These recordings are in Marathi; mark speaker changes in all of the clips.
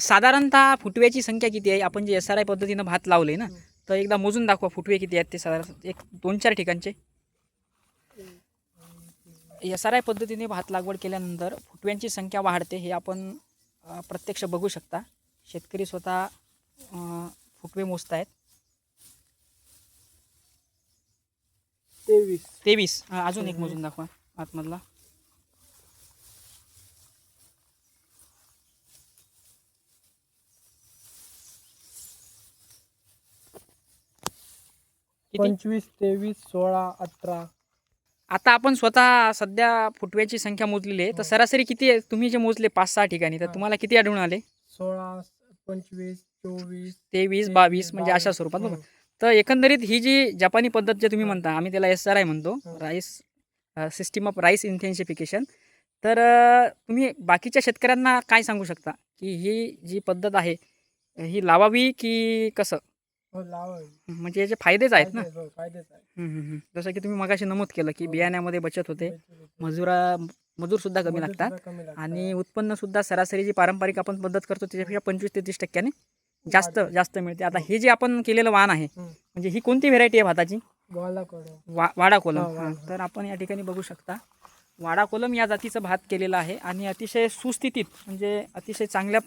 Speaker 1: साधारणतः फुटव्याची संख्या किती आहे? आपण जे एस आर आय पद्धतीनं भात लावले ना तर एकदा मोजून दाखवा फुटवे किती आहेत ते साधारण. एक दोन चार ठिकाणचे. एस आर आय पद्धतीने भात लागवड केल्यानंतर फुटव्यांची संख्या वाढते हे आपण प्रत्यक्ष बघू शकता. शेतकरी स्वतः फुटवे मोजतायत.
Speaker 2: तेवीस.
Speaker 1: तेवीस. हा, अजून एक मोजून दाखवा आतमधला किती?
Speaker 2: पंचवीस तेवीस सोळा अठरा.
Speaker 1: आता आपण स्वतः सध्या फुटव्याची संख्या मोजलेली आहे. तर
Speaker 2: हो.
Speaker 1: सरासरी किती आहे? तुम्ही जे मोजले पाच सहा ठिकाणी तर
Speaker 2: हा.
Speaker 1: तुम्हाला किती आढळून आले?
Speaker 2: सोळा पंचवीस चोवीस
Speaker 1: तेवीस बावीस म्हणजे अशा स्वरूपात बघा तर एकंदरीत ही जी जपानी पद्धत जे तुम्ही
Speaker 2: हा.
Speaker 1: म्हणता आम्ही त्याला एस आर आय म्हणतो
Speaker 2: हा.
Speaker 1: Rice system of rice intensification तर अ, तुम्ही बाकीच्या शेतकऱ्यांना काय सांगू शकता? की ही जी पद्धत आहे ही लावावी की कसं?
Speaker 2: हो
Speaker 1: म्हणजे याचे फायदेच आहेत ना
Speaker 2: फायदेच- हो, फायदेच आहे.
Speaker 1: जसं की तुम्ही मगाशी नमूद केलं की
Speaker 2: हो.
Speaker 1: बियाण्यामध्ये बचत होते. मजुरा
Speaker 2: मजूर सुद्धा कमी लागतात.
Speaker 1: आणि उत्पन्नसुद्धा सरासरी जी पारंपरिक आपण पद्धत करतो त्याच्यापेक्षा पंचवीस ते तीस टक्क्याने जास्त. जास्त मिळते आता
Speaker 2: हो.
Speaker 1: जे आपण केलेलं वाण आहे. म्हणजे ही कोणती व्हेरायटी आहे भाताची वा वाडा कोलम. तर आपण या ठिकाणी बघू शकता वाडा कोलम या जातीचं भात केलेलं आहे आणि अतिशय सुस्थितीत म्हणजे अतिशय चांगल्या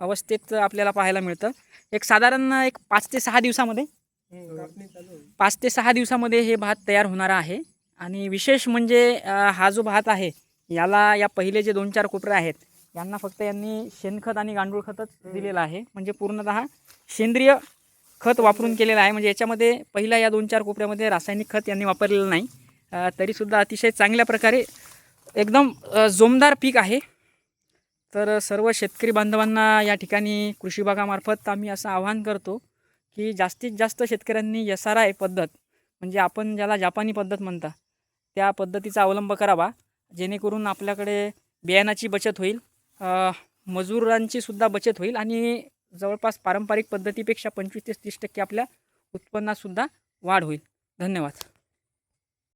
Speaker 1: अवस्थेत आपल्याला पाहायला मिळतं. एक साधारण एक पाच ते सहा दिवसामध्ये पाच ते सहा दिवसामध्ये हे भात तयार होणार आहे. आणि विशेष म्हणजे हा जो भात आहे याला या पहिले जे दोन चार कोपरे आहेत यांना फक्त यांनी शेणखत आणि गांडूळ खतच दिलेलं आहे. म्हणजे पूर्णतः सेंद्रिय खत वापरून केलेलं आहे. म्हणजे याच्यामध्ये पहिल्या या दोन चार कोपऱ्यामध्ये रासायनिक खत यांनी वापरलेलं नाही. तरीसुद्धा अतिशय चांगल्या प्रकारे एकदम जोमदार पीक आहे. तर सर्व शेतकरी बांधवांना या ठिकाणी कृषी विभागामार्फत आम्ही असं आवाहन करतो की जास्तीत जास्त शेतकऱ्यांनी एस आर आय पद्धत म्हणजे आपण ज्याला जापानी पद्धत म्हणता त्या पद्धतीचा अवलंब करावा जेणेकरून आपल्याकडे बियाणाची बचत होईल मजुरांचीसुद्धा मजुरांची सुद्धा बचत होईल आणि जवळपास पारंपरिक पद्धतीपेक्षा पंचवीस ते तीस टक्के आपल्या उत्पन्नातसुद्धा वाढ होईल. धन्यवाद.